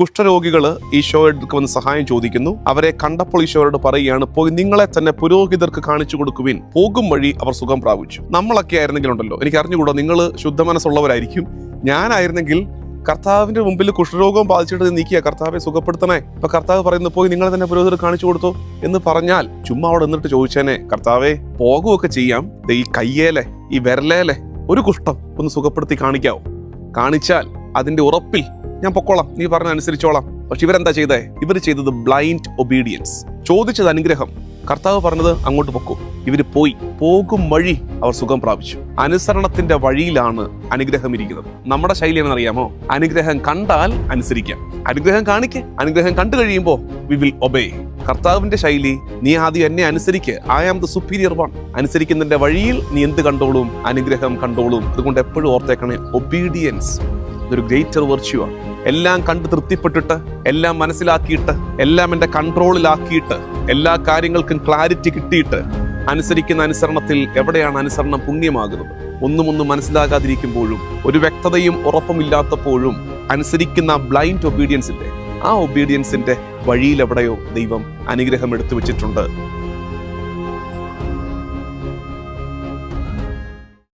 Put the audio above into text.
കുഷ്ഠരോഗികൾ ഈശോയുടെ വന്ന് സഹായം ചോദിക്കുന്നു. അവരെ കണ്ടപ്പോൾ ഈശോയോട് പറയുകയാണ് പോയി നിങ്ങളെ തന്നെ പുരോഹിതർക്ക് കാണിച്ചു കൊടുക്കുവിൻ. പോകും വഴി അവർ സുഖം പ്രാപിച്ചു. നമ്മളൊക്കെ ആയിരുന്നെങ്കിലുണ്ടല്ലോ. എനിക്ക് അറിഞ്ഞുകൂടാ നിങ്ങൾ ശുദ്ധ മനസ്സുള്ളവരായിരിക്കും ഞാനായിരുന്നെങ്കിൽ കർത്താവിന്റെ മുമ്പിൽ കുഷ്ഠരോഗം ബാധിച്ചിട്ട് നീക്കിയ. കർത്താവെ സുഖപ്പെടുത്തണേ. ഇപ്പൊ കർത്താവ് പറയുന്നു പോയി നിങ്ങളെ തന്നെ പുരോഹിതർ കാണിച്ചു കൊടുത്തു. എന്ന് പറഞ്ഞാൽ ചുമ്മാ അവിടെ നിന്നിട്ട് ചോദിച്ചേനെ കർത്താവെ പോകുകയൊക്കെ ചെയ്യാം. ഈ കയ്യേലെ ഈ വിരലേലെ ഒരു കുഷ്ഠം ഒന്ന് സുഖപ്പെടുത്തി കാണിക്കാവോ? കാണിച്ചാൽ അതിന്റെ ഉറപ്പിൽ ഞാൻ പൊക്കോളാം. നീ പറഞ്ഞ അനുസരിച്ചോളാം പക്ഷെ ഇവരെന്താ ചെയ്തേ? ഇവർ ചെയ്തത് ബ്ലൈൻഡ് ഒബീഡിയൻസ് ചോദിച്ചത് അനുഗ്രഹം. കർത്താവ് പറഞ്ഞത് അങ്ങോട്ട് പൊക്കൂ. ഇവർ പോയി. പോകും വഴി അവർ സുഖം പ്രാപിച്ചു. അനുസരണത്തിന്റെ വഴിയിലാണ് അനുഗ്രഹം ഇരിക്കുന്നത്. നമ്മുടെ ശൈലി എന്നറിയാമോ അനുഗ്രഹം കണ്ടാൽ അനുസരിക്കാം. അനുഗ്രഹം കാണിക്കേ. അനുഗ്രഹം കണ്ടു കഴിയുമ്പോൾ വി വിൽ ഒബേ കർത്താവിന്റെ ശൈലി നീ ആദ്യം എന്നെ അനുസരിക്ക്. I am the superior one അനുസരിക്കുന്നതിന്റെ വഴിയിൽ നീ എന്ത് കണ്ടോളും? അനുഗ്രഹം കണ്ടോളും. അതുകൊണ്ട് എപ്പോഴും ഓർത്തേക്കണേ ഒബീഡിയൻസ് ഇതൊരു ഗ്രേറ്റർ വെർച്യു ആണ് എല്ലാം കണ്ട് തൃപ്തിപ്പെട്ടിട്ട് എല്ലാം മനസ്സിലാക്കിയിട്ട് എല്ലാം എന്റെ കൺട്രോളിലാക്കിയിട്ട് എല്ലാ കാര്യങ്ങൾക്കും ക്ലാരിറ്റി കിട്ടിയിട്ട് അനുസരിക്കുന്ന അനുസരണത്തിൽ എവിടെയാണ് അനുസരണം പുണ്യമാകുന്നത്? ഒന്നും ഒന്നും മനസ്സിലാകാതിരിക്കുമ്പോഴും ഒരു വ്യക്തതയും ഉറപ്പുമില്ലാത്തപ്പോഴും അനുസരിക്കുന്ന ബ്ലൈൻഡ് ഒബീഡിയൻസിന്റെ ആ ഒബീഡിയൻസിന്റെ വഴിയിൽ എവിടെയോ ദൈവം അനുഗ്രഹം എടുത്തു വെച്ചിട്ടുണ്ട്